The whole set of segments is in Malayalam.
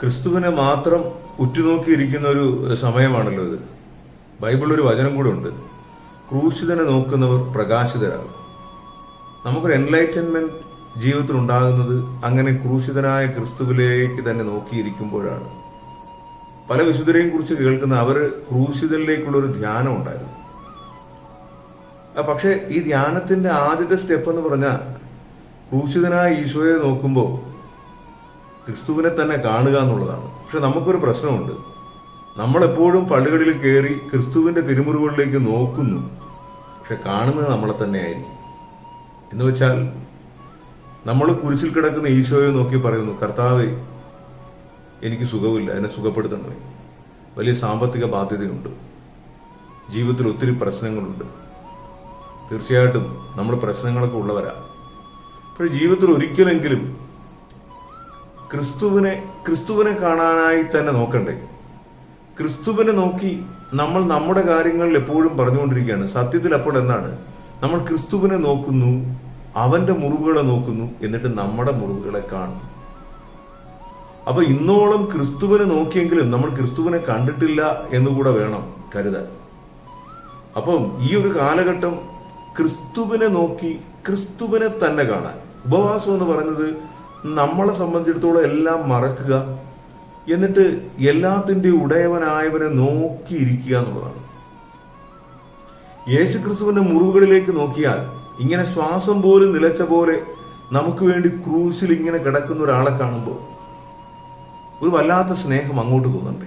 ക്രിസ്തുവിനെ മാത്രം ഉറ്റുനോക്കിയിരിക്കുന്ന ഒരു സമയമാണല്ലോ ഇത്. ബൈബിളിൽ ഒരു വചനം കൂടെ ഉണ്ട്. ക്രൂശിതനെ നോക്കുന്നവർ പ്രകാശിതരാകും. നമുക്കൊരു എൻലൈറ്റൻമെന്റ് ജീവിതത്തിൽ ഉണ്ടാകുന്നത് അങ്ങനെ ക്രൂശിതനായ ക്രിസ്തുവിലേക്ക് തന്നെ നോക്കിയിരിക്കുമ്പോഴാണ്. പല വിശുദ്ധരെയും കുറിച്ച് കേൾക്കുന്ന അവർ ക്രൂശിതനിലേക്കുള്ള ഒരു ധ്യാനം ഉണ്ടായിരുന്നു. പക്ഷേ ഈ ധ്യാനത്തിന്റെ ആദ്യത്തെ സ്റ്റെപ്പ് എന്ന് പറഞ്ഞാൽ ക്രൂശിതനായ ഈശോയെ നോക്കുമ്പോൾ ക്രിസ്തുവിനെ തന്നെ കാണുക എന്നുള്ളതാണ്. പക്ഷെ നമുക്കൊരു പ്രശ്നമുണ്ട്. നമ്മളെപ്പോഴും പള്ളികളിൽ കയറി ക്രിസ്തുവിന്റെ തിരുമുറിവുകളിലേക്ക് നോക്കുന്നു. പക്ഷെ കാണുന്നത് നമ്മളെ തന്നെ ആയിരിക്കും എന്ന് വെച്ചാൽ നമ്മൾ കുരിശിൽ കിടക്കുന്ന ഈശോയെ നോക്കി പറയുന്നു കർത്താവ് എനിക്ക് സുഖമില്ല എന്നെ സുഖപ്പെടുത്തണമേ. വലിയ സാമ്പത്തിക ബാധ്യതയുണ്ട്. ജീവിതത്തിൽ ഒത്തിരി പ്രശ്നങ്ങളുണ്ട്. തീർച്ചയായിട്ടും നമ്മൾ പ്രശ്നങ്ങളൊക്കെ ഉള്ളവരാ. പക്ഷെ ജീവിതത്തിൽ ഒരിക്കലെങ്കിലും ക്രിസ്തുവിനെ ക്രിസ്തുവിനെ കാണാനായി തന്നെ നോക്കണ്ടേ? ക്രിസ്തുവിനെ നോക്കി നമ്മൾ നമ്മുടെ കാര്യങ്ങളിൽ എപ്പോഴും പറഞ്ഞുകൊണ്ടിരിക്കുകയാണ്. സത്യത്തിൽ അപ്പോൾ എന്നാണ് നമ്മൾ ക്രിസ്തുവിനെ നോക്കുന്നു അവന്റെ മുറിവുകളെ നോക്കുന്നു എന്നിട്ട് നമ്മുടെ മുറിവുകളെ കാണും അപ്പൊ ഇന്നോളം ക്രിസ്തുവിനെ നോക്കിയെങ്കിലും നമ്മൾ ക്രിസ്തുവിനെ കണ്ടിട്ടില്ല എന്നുകൂടെ വേണം കരുതാൻ. അപ്പം ഈ ഒരു കാലഘട്ടം ക്രിസ്തുവിനെ നോക്കി ക്രിസ്തുവിനെ തന്നെ കാണാൻ. ഉപവാസം എന്ന് പറയുന്നത് നമ്മളെ സംബന്ധിച്ചിടത്തോളം എല്ലാം മറക്കുക എന്നിട്ട് എല്ലാത്തിന്റെ ഉടയവനായവനെ നോക്കിയിരിക്കുക എന്നുള്ളതാണ്. യേശു ക്രിസ്തുവിന്റെ മുറിവുകളിലേക്ക് നോക്കിയാൽ ഇങ്ങനെ ശ്വാസം പോലും നിലച്ച പോലെ നമുക്ക് വേണ്ടി ക്രൂശിൽ ഇങ്ങനെ കിടക്കുന്ന ഒരാളെ കാണുമ്പോൾ ഒരു വല്ലാത്ത സ്നേഹം അങ്ങോട്ട് തോന്നണ്ടേ?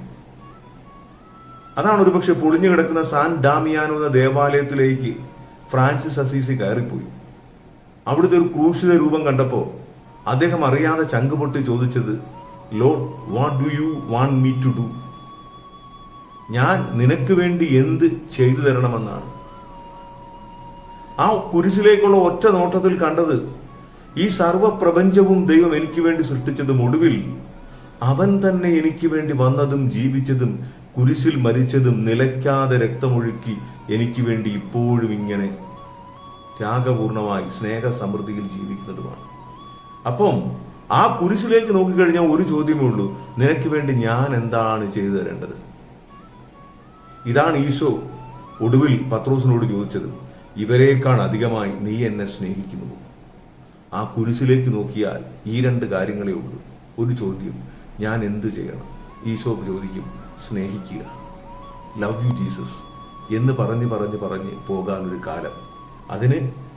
അതാണ് ഒരുപക്ഷെ പൊളിഞ്ഞു കിടക്കുന്ന സാൻ ഡാമിയാനോ എന്ന ദേവാലയത്തിലേക്ക് ഫ്രാൻസിസ് അസീസി കയറിപ്പോയി. അവിടുത്തെ ഒരു ക്രൂശിത രൂപം കണ്ടപ്പോൾ അദ്ദേഹം അറിയാതെ ചങ്കുപൊട്ടി ചോദിച്ചത് Lord what do you want me to do ഞാൻ നിനക്ക് വേണ്ടി എന്ത് ചെയ്തു തരണമെന്നാണ്. ആ കുരിശിലേക്കുള്ള ഒറ്റ നോട്ടത്തിൽ കണ്ടത് ഈ സർവപ്രപഞ്ചവും ദൈവം എനിക്ക് വേണ്ടി സൃഷ്ടിച്ചതും ഒടുവിൽ അവൻ തന്നെ എനിക്ക് വേണ്ടി വന്നതും ജീവിച്ചതും കുരിശിൽ മരിച്ചതും നിലയ്ക്കാതെ രക്തമൊഴുക്കി എനിക്ക് വേണ്ടി ഇപ്പോഴും ഇങ്ങനെ ത്യാഗപൂർണമായി സ്നേഹസമൃദ്ധിയിൽ ജീവിക്കുന്നതുമാണ്. അപ്പം ആ കുരിശിലേക്ക് നോക്കിക്കഴിഞ്ഞാൽ ഒരു ചോദ്യമേ ഉള്ളൂ. നിനക്ക് വേണ്ടി ഞാൻ എന്താണ് ചെയ്തു തരേണ്ടത്? ഇതാണ് ഈശോ ഒടുവിൽ പത്രോസിനോട് ചോദിച്ചത്. ഇവരേക്കാൾ അധികമായി നീ എന്നെ സ്നേഹിക്കുന്നു. ആ കുരിശിലേക്ക് നോക്കിയാൽ ഈ രണ്ട് കാര്യങ്ങളേ ഉള്ളൂ. ഒരു ചോദ്യം ഞാൻ എന്ത് ചെയ്യണം? ഈശോ ചോദിക്കും സ്നേഹിക്കുക. ലവ് യു ജീസസ് എന്ന് പറഞ്ഞ് പറഞ്ഞ് പറഞ്ഞ് പോകാനൊരു കാലം. അതിന്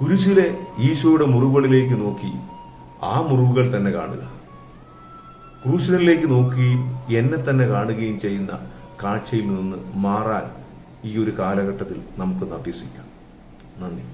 കുരിശിലെ ഈശോയുടെ മുറിവുകളിലേക്ക് നോക്കി ആ മുറിവുകൾ തന്നെ കാണുക. കുരിശിലേക്ക് നോക്കുകയും എന്നെ തന്നെ കാണുകയും ചെയ്യുന്ന കാഴ്ചയിൽ നിന്ന് മാറാൻ ഈ ഒരു കാലഘട്ടത്തിൽ നമുക്കൊന്ന് അഭ്യസിക്കാം. നന്ദി.